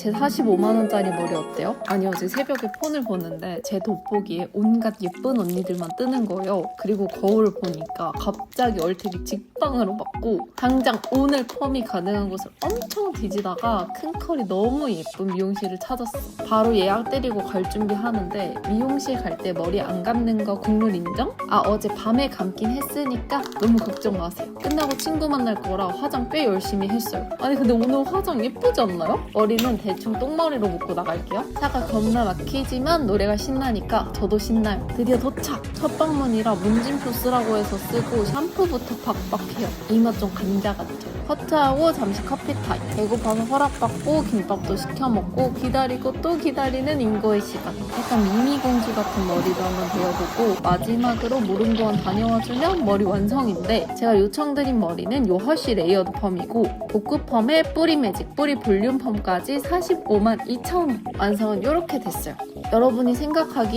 제 45만원짜리 머리 어때요? 아니 어제 새벽에 폰을 보는데 제 돋보기에 온갖 예쁜 언니들만 뜨는 거예요. 그리고 거울을 보니까 갑자기 얼태기 직 방으로 맞고 당장 오늘 펌이 가능한 곳을 엄청 뒤지다가 큰 컬이 너무 예쁜 미용실을 찾았어. 바로 예약 때리고 갈 준비하는데 미용실 갈 때 머리 안 감는 거 국룰 인정? 아 어제 밤에 감긴 했으니까 너무 걱정 마세요. 끝나고 친구 만날 거라 화장 꽤 열심히 했어요. 아니 근데 오늘 화장 예쁘지 않나요? 머리는 대충 똥머리로 묶고 나갈게요. 차가 겁나 막히지만 노래가 신나니까 저도 신나요. 드디어 도착! 첫 방문이라 문진표 쓰라고 해서 쓰고 샴푸부터 박박해요. 이맛좀 감자 같죠? 커트하고 잠시 커피 타임. 배고파서 허락받고 김밥도 시켜 먹고 기다리고 또 기다리는 인고의 시간. 약간 미미공주 같은 머리도 한번 배워보고 마지막으로 모름도원 다녀와주면 머리 완성인데 제가 요청드린 머리는 요 허쉬 레이어드 펌이고 복구 펌에 뿌리 매직, 뿌리 볼륨 펌까지 45만 2천 원. 완성은 이렇게 됐어요. 여러분이 생각하기에